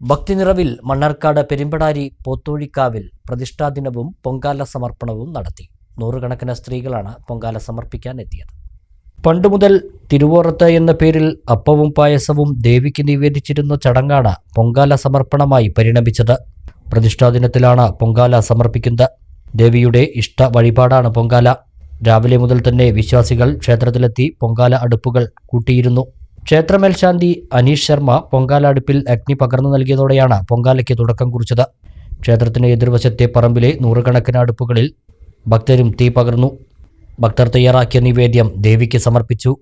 ഭക്തിനിറവിൽ മണ്ണാർക്കാട് പെരുമ്പടാരി പോത്തോഴിക്കാവിൽ പ്രതിഷ്ഠാദിനവും പൊങ്കാല സമർപ്പണവും നടത്തി. നൂറുകണക്കിന് സ്ത്രീകളാണ് പൊങ്കാല സമർപ്പിക്കാൻ എത്തിയത് പണ്ടുമുതൽ തിരുവോറത്ത് എന്ന പേരിൽ അപ്പവും പായസവും ദേവിക്ക് നിവേദിച്ചിരുന്ന ചടങ്ങാണ് പൊങ്കാല സമർപ്പണമായി പരിണമിച്ചത്. പ്രതിഷ്ഠാദിനത്തിലാണ് പൊങ്കാല സമർപ്പിക്കുന്നത്. ദേവിയുടെ ഇഷ്ട വഴിപാടാണ് പൊങ്കാല. രാവിലെ മുതൽ തന്നെ വിശ്വാസികൾ ക്ഷേത്രത്തിലെത്തി പൊങ്കാല അടുപ്പുകൾ കൂട്ടിയിരുന്നു. ക്ഷേത്രമേൽശാന്തി അനീഷ് ശർമ്മ പൊങ്കാലടുപ്പിൽ അഗ്നി പകർന്നു നൽകിയതോടെയാണ് പൊങ്കാലയ്ക്ക് തുടക്കം കുറിച്ചത്. ക്ഷേത്രത്തിന് എതിർവശത്തെ പറമ്പിലെ നൂറുകണക്കിന് അടുപ്പുകളിൽ ഭക്തരും തീ പകർന്നു. ഭക്തർ തയ്യാറാക്കിയ നിവേദ്യം ദേവിക്ക് സമർപ്പിച്ചു.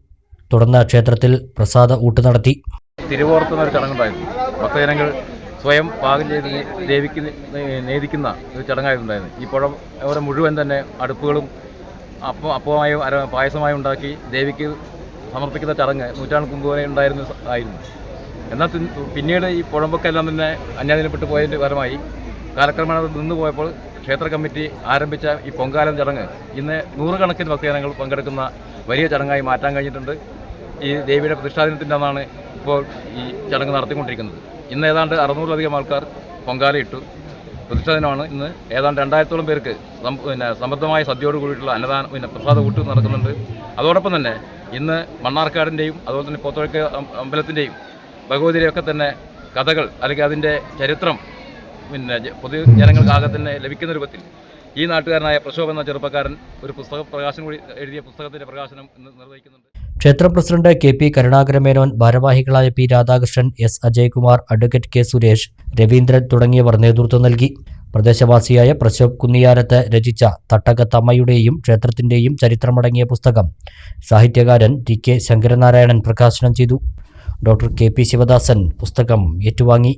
തുടർന്ന് ക്ഷേത്രത്തിൽ പ്രസാദ ഊട്ട് നടത്തി. തിരുവോർത്ത് ഒരു ചടങ്ങുണ്ടായിരുന്നു. ഭക്തജനങ്ങൾ സ്വയം പാകം ചെയ്ത് ദേവിക്ക് നേദിക്കുന്ന ഒരു ചടങ്ങായിട്ടുണ്ടായിരുന്നു ഈ പുഴ അവിടെ മുഴുവൻ തന്നെ അടുപ്പുകളും അപ്പം അപ്പമായും പായസമായും ഉണ്ടാക്കി ദേവിക്ക് സമർപ്പിക്കുന്ന ചടങ്ങ് നൂറ്റാണ്ട് മുമ്പ് ഉണ്ടായിരുന്ന ആയിരുന്നു. എന്നാൽ പിന്നീട് ഈ പുഴമ്പൊക്കെല്ലാം തന്നെ അന്യാധീനപ്പെട്ടു പോയതിന്റെ ഫലമായി കാലക്രമേണ നിന്ന് പോയപ്പോൾ ക്ഷേത്ര കമ്മിറ്റി ആരംഭിച്ച ഈ പൊങ്കാലം ചടങ്ങ് ഇന്ന് നൂറുകണക്കിന് ഭക്തജനങ്ങൾ പങ്കെടുക്കുന്ന വലിയ ചടങ്ങായി മാറ്റാൻ കഴിഞ്ഞിട്ടുണ്ട്. ഈ ദേവിയുടെ പ്രതിഷ്ഠാദിനത്തിന്റെ അന്നാണ് ഇപ്പോൾ ഈ ചടങ്ങ് നടത്തിക്കൊണ്ടിരിക്കുന്നത്. ഇന്ന് ഏതാണ്ട് അറുന്നൂറിലധികം ആൾക്കാർ പൊങ്കാലയിട്ടു പ്രതിഷ്ഠാദിനമാണ് ഇന്ന് ഏതാണ്ട് രണ്ടായിരത്തോളം പേർക്ക് പിന്നെ സമൃദ്ധമായ സദ്യയോട് കൂടിയിട്ടുള്ള അന്നദാനം പിന്നെ പ്രസാദ കൂട്ട് നടക്കുന്നുണ്ട്. അതോടൊപ്പം തന്നെ ഇന്ന് മണ്ണാർക്കാടിന്റെയും അതുപോലെ തന്നെ പോത്തുഴക്ക അമ്പലത്തിന്റെയും ഭഗവതിയുടെയൊക്കെ തന്നെ കഥകൾ അല്ലെങ്കിൽ അതിന്റെ ചരിത്രം പിന്നെ പൊതുജനങ്ങൾക്കാകെ തന്നെ ലഭിക്കുന്ന രൂപത്തിൽ ഈ നാട്ടുകാരനായ പ്രശോഭ എന്ന ചെറുപ്പക്കാരൻ ഒരു പുസ്തക പ്രകാശനം കൂടി എഴുതിയ പുസ്തകത്തിന്റെ പ്രകാശനം ഇന്ന് നിർവഹിക്കുന്നുണ്ട്. ക്ഷേത്രം പ്രസിഡന്റ് കെ പി കരുണാകരമേനോൻ ഭാരവാഹികളായ P Radhakrishnan S Ajaykumar advocate K Suresh Raveendran തുടങ്ങിയവർ നേതൃത്വം നൽകി. പ്രദേശവാസിയായ പ്രശോഭ് കുന്നിയാരത്ത് രചിച്ച തട്ടകത്തമ്മയുടെയും ക്ഷേത്രത്തിന്റെയും ചരിത്രമടങ്ങിയ പുസ്തകം സാഹിത്യകാരൻ ടി കെ ശങ്കരനാരായണൻ പ്രകാശനം ചെയ്തു. ഡോക്ടർ കെ പി ശിവദാസൻ പുസ്തകം ഏറ്റുവാങ്ങി.